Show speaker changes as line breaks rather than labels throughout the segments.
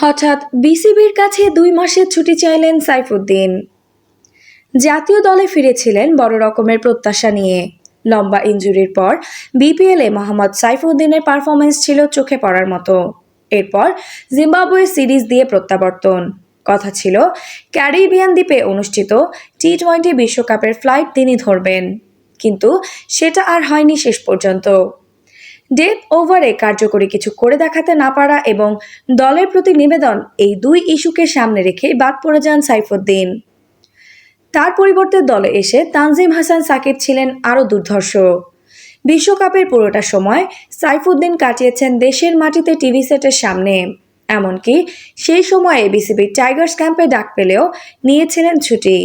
হঠাৎ বিসিবির কাছে দুই মাসের ছুটি চাইলেন সাইফুদ্দিন। জাতীয় দলে ফিরেছিলেন বড় রকমের প্রত্যাশা নিয়ে। লম্বা ইনজুরির পর বিপিএলে মোহাম্মদ সাইফুদ্দিনের পারফরমেন্স ছিল চোখে পড়ার মতো। এরপর জিম্বাবুয়ে সিরিজ দিয়ে প্রত্যাবর্তন। কথা ছিল, ক্যারিবিয়ান দ্বীপে অনুষ্ঠিত টি টোয়েন্টি বিশ্বকাপের ফ্লাইট তিনি ধরবেন। কিন্তু সেটা আর হয়নি শেষ পর্যন্ত। ডেথ ওভারে কার্যকরী কিছু করে দেখাতে না পারা এবং দলের প্রতি নিবেদন এই দুই ইস্যুকে সামনে রেখে বাদ পড়ে যান সাইফুদ্দিন। তার পরিবর্তে দলে এসে তানজিম হাসান সাকিব ছিলেন আরও দুর্ধর্ষ। বিশ্বকাপের পুরোটা সময় সাইফুদ্দিন কাটিয়েছেন দেশের মাটিতে টিভি সেটের সামনে। এমনকি সেই সময়ে বিসিবির টাইগার্স ক্যাম্পে ডাক পেলেও নিয়েছিলেন ছুটি।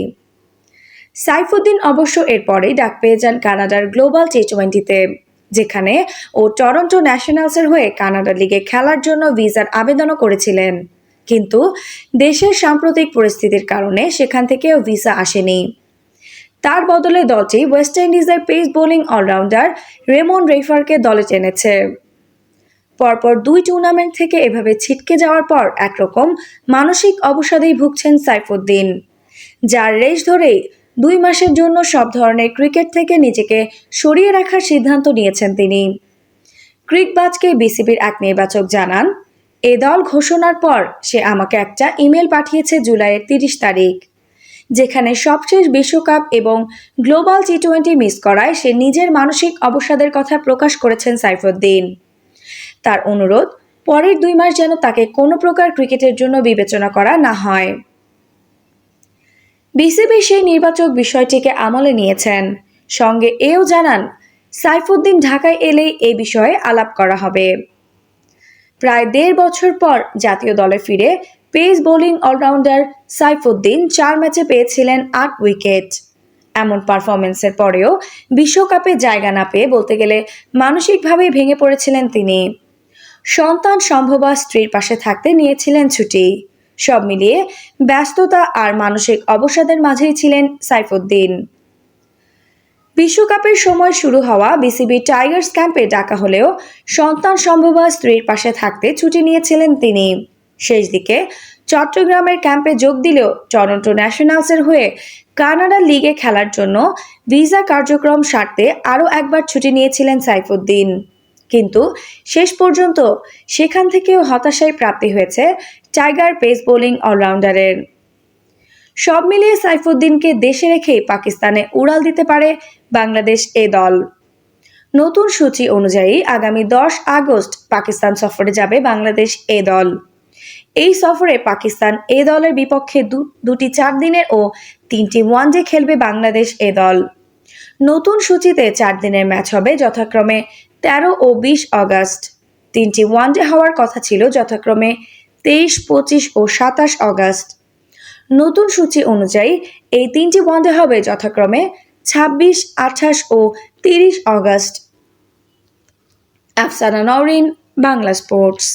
সাইফুদ্দিন অবশ্য এরপরেই ডাক পেয়ে যান কানাডার গ্লোবাল টি টোয়েন্টিতে। যেখানে ও টরন্টো ন্যাশনালসের হয়ে কানাডা লিগে খেলার জন্য ভিসার আবেদনও করেছিলেন। কিন্তু দেশের সাম্প্রতিক পরিস্থিতির কারণে সেখান থেকেও ভিসা আসেনি। তার বদলে দলটি ওয়েস্ট ইন্ডিজের পেস বোলিং অলরাউন্ডার রেমন রেফারকে দলে টেনেছে। পরপর দুই টুর্নামেন্ট থেকে এভাবে ছিটকে যাওয়ার পর একরকম মানসিক অবসাদেই ভুগছেন সাইফুদ্দিন, যার রেশ ধরেই দুই মাসের জন্য সব ধরনের ক্রিকেট থেকে নিজেকে সরিয়ে রাখার সিদ্ধান্ত নিয়েছেন তিনি। ক্রিকবাজকে বিসিবির এক নির্বাচক জানান, এ দল ঘোষণার পর সে আমাকে একটা ইমেল পাঠিয়েছে জুলাইয়ের তিরিশ তারিখ, যেখানে সবশেষ বিশ্বকাপ এবং গ্লোবাল টি টোয়েন্টি মিস করায় সে নিজের মানসিক অবসাদের কথা প্রকাশ করেছেন সাইফুদ্দিন। তার অনুরোধ, পরের দুই মাস যেন তাকে কোনো প্রকার ক্রিকেটের জন্য বিবেচনা করা না হয়। বিসিবি সেই নির্বাচক বিষয়টিকে আমলে নিয়েছেন। সঙ্গে এও জানান, সাইফুদ্দিন ঢাকায় এলেই এ বিষয়ে আলাপ করা হবে। প্রায় দেড় বছর পর জাতীয় দলে ফিরে পেস বোলিং অলরাউন্ডার সাইফুদ্দিন চার ম্যাচে পেয়েছিলেন আট উইকেট। এমন পারফরমেন্সের পরেও বিশ্বকাপে জায়গা না পেয়ে বলতে গেলে মানসিকভাবেই ভেঙে পড়েছিলেন তিনি। সন্তান সম্ভবা স্ত্রীর পাশে থাকতে নিয়েছিলেন ছুটি। সব মিলিয়ে ব্যস্ততা আর মানসিক অবসাদের মাঝেই ছিলেন সাইফুদ্দিন। বিশ্বকাপের সময় শুরু হওয়া বিসিবি টাইগার্স ক্যাম্পে ডাকা হলেও সন্তান সম্ভবা স্ত্রীর পাশে থাকতে ছুটি নিয়েছিলেন তিনি। শেষ দিকে চট্টগ্রামের ক্যাম্পে যোগ দিলেও টরন্টো ন্যাশনালসের হয়ে কানাডা লিগে খেলার জন্য ভিসা কার্যক্রম সারতে আরও একবার ছুটি নিয়েছিলেন সাইফুদ্দিন। কিন্তু শেষ পর্যন্ত সেখান থেকেও হতাশায় প্রাপ্তি হয়েছে টাইগার পেস বোলিং অলরাউন্ডারের। সব মিলিয়ে সাইফুদ্দিনকে দেশে রেখেই পাকিস্তানে উড়াল দিতে পারে বাংলাদেশ এ দল। নতুন সূচি অনুযায়ী আগামী দশ আগস্ট পাকিস্তান সফরে যাবে বাংলাদেশ এ দল। এই সফরে পাকিস্তান এ দলের বিপক্ষে দুটি চার দিনের ও তিনটি ওয়ানডে খেলবে বাংলাদেশ এ দল। নতুন সূচিতে চার দিনের ম্যাচ হবে যথাক্রমে তেরো ও বিশ অগাস্ট তিনটি ওয়ানডে হওয়ার কথা ছিল যথাক্রমে তেইশ, পঁচিশ ও সাতাশ অগাস্ট। নতুন সূচি অনুযায়ী এই তিনটি বন্ধে হবে যথাক্রমে ছাব্বিশ, আঠাশ ও তিরিশ অগাস্ট। আফসানা নরিন বাংলা স্পোর্টস।